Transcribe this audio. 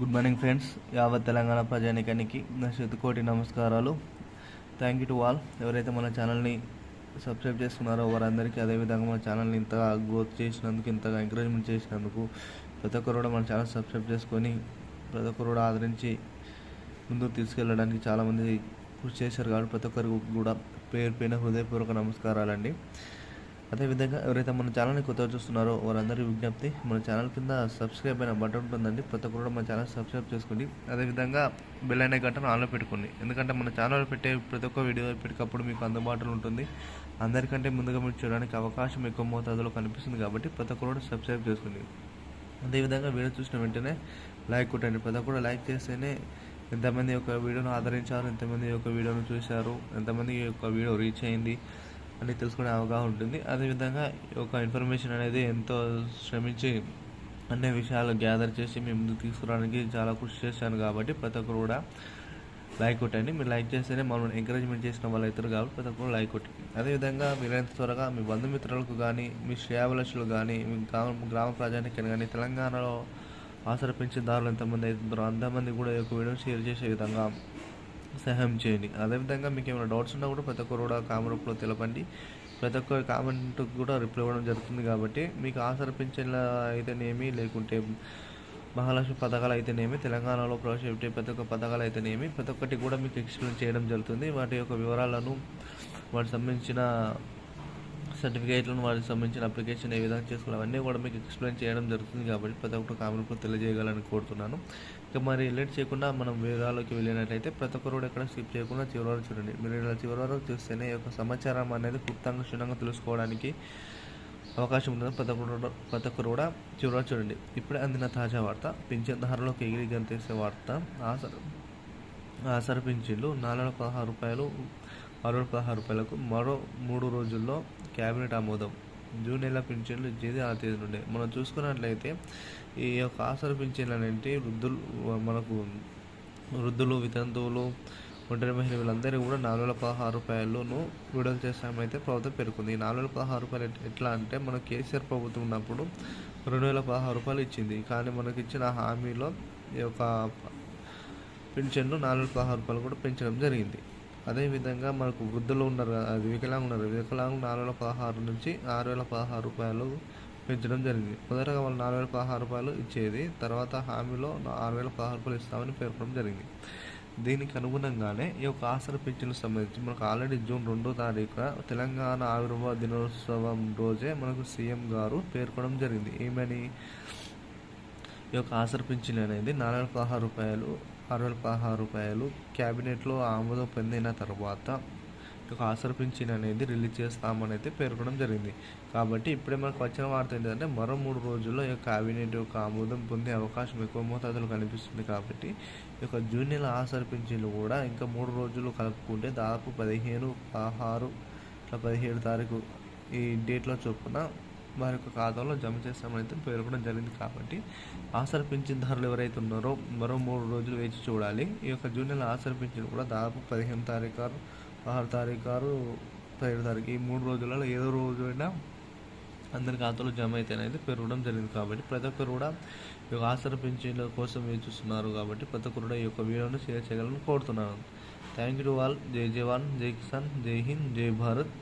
Good morning friends. యావత్ తెలంగాణ ప్రజానికానికి నా శతకోటి నమస్కారాలు. థ్యాంక్ యూ టు ఆల్ ఎవరైతే మన ఛానల్ని సబ్స్క్రైబ్ చేస్తున్నారో వారందరికీ అదేవిధంగా మన ఛానల్ని ఇంతగా గ్రోత్ చేసినందుకు ఇంతగా ఎంకరేజ్మెంట్ చేసినందుకు ప్రతి ఒక్కరు కూడా మన ఛానల్ సబ్స్క్రైబ్ చేసుకొని ప్రతి ఒక్కరు కూడా ఆదరించి ముందుకు తీసుకెళ్ళడానికి చాలామంది కృషి చేశారు కాబట్టి ప్రతి ఒక్కరికి కూడా పేరు పైన హృదయపూర్వక నమస్కారాలండి. అదేవిధంగా ఎవరైతే మన ఛానల్ని కొత్తగా చూస్తున్నారో వారందరి విజ్ఞప్తి మన ఛానల్ కింద సబ్స్క్రైబ్ అయిన బటన్ ఉంటుందండి. ప్రతి ఒక్కరు కూడా మన ఛానల్ సబ్స్క్రైబ్ చేసుకోండి. అదేవిధంగా బెల్ అనే గంటను ఆన్లో పెట్టుకోండి. ఎందుకంటే మన ఛానల్ పెట్టే ప్రతి ఒక్క వీడియో ఎప్పటికప్పుడు మీకు అందుబాటులో ఉంటుంది. అందరికంటే ముందుగా మీరు చూడడానికి అవకాశం ఎక్కువ మోతాదులో కనిపిస్తుంది కాబట్టి ప్రతి ఒక్కరు కూడా సబ్స్క్రైబ్ చేసుకోండి. అదేవిధంగా వీడియో చూసిన వెంటనే లైక్ కొట్టండి. ప్రతి ఒక్కరు లైక్ చేస్తేనే ఎంతమంది యొక్క వీడియోను ఆదరించారు ఎంతమంది యొక్క వీడియోను చూశారు ఎంతమంది యొక్క వీడియో రీచ్ అయింది అని తెలుసుకునే అవగాహన ఉంటుంది. అదేవిధంగా ఈ యొక్క ఇన్ఫర్మేషన్ అనేది ఎంతో శ్రమించి అన్ని విషయాలు గ్యాదర్ చేసి మేము ముందుకు తీసుకురావడానికి చాలా కృషి చేశాను కాబట్టి ప్రతి ఒక్కరు కూడా లైక్ కొట్టండి. మీరు లైక్ చేస్తేనే మనం ఎంకరేజ్మెంట్ చేసిన వాళ్ళు అవుతారు కాబట్టి ప్రతి ఒక్కరు లైక్ కొట్టండి. అదేవిధంగా మీరైనంత త్వరగా మీ బంధుమిత్రులకు కానీ మీ శ్రేయాభిలాషులు కానీ మీ గ్రామ గ్రామ ప్రజానికి కానీ తెలంగాణలో ఆసరపించే దారులు ఎంతమంది అవుతుందో అంతమంది కూడా ఈ యొక్క వీడియో షేర్ చేసే విధంగా సహాయం చేయండి. అదేవిధంగా మీకు ఏమైనా డౌట్స్ ఉన్నా కూడా ప్రతి ఒక్కరు కూడా కామెంట్ రూపంలో తెలపండి. ప్రతి ఒక్క కామెంట్ కూడా రిప్లై ఇవ్వడం జరుగుతుంది కాబట్టి మీకు ఆసర పింఛన్ల అయితేనేమి లేకుంటే మహాలక్ష్మి పథకాలు అయితేనేమి తెలంగాణలో ప్రవేశపెట్టే ప్రతి ఒక్క పథకాలు అయితేనేమి ప్రతి ఒక్కటి కూడా మీకు ఎక్స్ప్లెయిన్ చేయడం జరుగుతుంది. వాటి యొక్క వివరాలను వాటికి సంబంధించిన సర్టిఫికేట్లను వారికి సంబంధించిన అప్లికేషన్ ఏ విధంగా చేసుకోవాలి అవన్నీ కూడా మీకు ఎక్స్ప్లెయిన్ చేయడం జరుగుతుంది కాబట్టి ప్రతి ఒక్కరు కామెంట్లో తెలియజేయగలని కోరుతున్నాను. ఇక మరి లేట్ చేయకుండా మనం వివరాల్లోకి వెళ్ళినట్లయితే ప్రతి ఒక్కరు కూడా ఎక్కడ స్కిప్ చేయకుండా చివరి వరకు చూడండి. మీరు ఇలా చివరి వరకు చూస్తేనే ఈ యొక్క సమాచారం అనేది క్లుప్తంగా క్షుణ్ణంగా తెలుసుకోవడానికి అవకాశం ఉంటుంది. ప్రతి ఒక్కరు ప్రతి ఒక్కరు కూడా చివరి చూడండి. ఇప్పుడే అందిన తాజా వార్త పింఛన్దారులకు ఎగిరి గంతేసే వార్త. ఆసర ఆసర పింఛన్లు నాలుగు పదహారు రూపాయలు ఆరు పదహారు రూపాయలకు మరో మూడు రోజుల్లో క్యాబినెట్ ఆమోదం. జూన్ నెల పింఛన్లు ఇచ్చేది ఆ తేదీ నుండే. మనం చూసుకున్నట్లయితే ఈ యొక్క ఆసర పింఛన్లు అనేది వృద్ధులు మనకు వృద్ధులు వితంతువులు ఒంటరి మహిళ వీళ్ళందరికీ కూడా నాలుగు వేల పదహారు రూపాయలను విడుదల చేస్తామైతే ప్రభుత్వం పేర్కొంది. ఈ నాలుగు వేల పదహారు రూపాయలు ఎట్లా అంటే మన కేసీఆర్ ప్రభుత్వం ఉన్నప్పుడు రెండు వేల పదహారు రూపాయలు ఇచ్చింది. కానీ మనకి ఇచ్చిన హామీలో ఈ యొక్క పింఛన్ను నాలుగు వేల పదహారు రూపాయలు కూడా పెంచడం జరిగింది. అదేవిధంగా మనకు వృద్ధులు ఉన్నారు అది వికలాంగులు ఉన్నారు. వికలాంగులు నాలుగు వేల పదహారు నుంచి ఆరు వేల పదహారు రూపాయలు పెంచడం జరిగింది. మొదటగా వాళ్ళు నాలుగు వేల పదహారు రూపాయలు ఇచ్చేది తర్వాత హామీలో ఆరు వేల పదహారు రూపాయలు ఇస్తామని పేర్కొనడం జరిగింది. దీనికి అనుగుణంగానే ఈ యొక్క ఆసర పింఛన్లకు సంబంధించి మనకు ఆల్రెడీ జూన్ రెండో తారీఖున తెలంగాణ ఆవిర్భావ దినోత్సవం రోజే మనకు సీఎం గారు పేర్కొనడం జరిగింది. ఏమని? ఈ యొక్క ఆసర పింఛన్ అనేది నాలుగు వేల పదహారు రూపాయలు ఆరు వేల పదహారు రూపాయలు. క్యాబినెట్లో ఆమోదం పొందిన తర్వాత ఈ యొక్క పింఛన్ అనేది రిలీజ్ చేస్తామని అయితే పేర్కొనడం జరిగింది. కాబట్టి ఇప్పుడే మనకు వచ్చిన వార్త ఏంటంటే మరో మూడు రోజుల్లో ఈ యొక్క క్యాబినెట్ యొక్క ఆమోదం పొందే అవకాశం ఎక్కువ మోతాదులో కనిపిస్తుంది కాబట్టి ఈ యొక్క జూన్ నెల పింఛన్లు కూడా ఇంకా మూడు రోజులు కలుపుకుంటే దాదాపు పదిహేను పదహారు ఇట్లా పదిహేడు తారీఖు ఈ డేట్లో చొప్పున వారి యొక్క ఖాతాలో జమ చేస్తామని అయితే పేర్కొనడం జరిగింది కాబట్టి ఆసర పింఛన్దారులు ఎవరైతే ఉన్నారో మరో మూడు రోజులు వేచి చూడాలి. ఈ యొక్క జూన్ నెల ఆసర పింఛన్ కూడా దాదాపు పదిహేను తారీఖు ఆరు తారీఖు పదిహేడు తారీఖు ఈ మూడు రోజులలో ఏదో రోజు అయినా అందరి ఖాతాలో జమ అయితే అనేది పెరగడం జరిగింది కాబట్టి ప్రతి ఒక్కరు కూడా ఈ యొక్క ఆసర పింఛన్ల కోసం వేచి చూస్తున్నారు కాబట్టి ప్రతి ఒక్కరు కూడా ఈ యొక్క వీడియోను షేర్ చేయగలని కోరుతున్నాను. థ్యాంక్ యూ టు ఆల్ జై జవాన్ జై కిసాన్ జై హింద్ జై భారత్.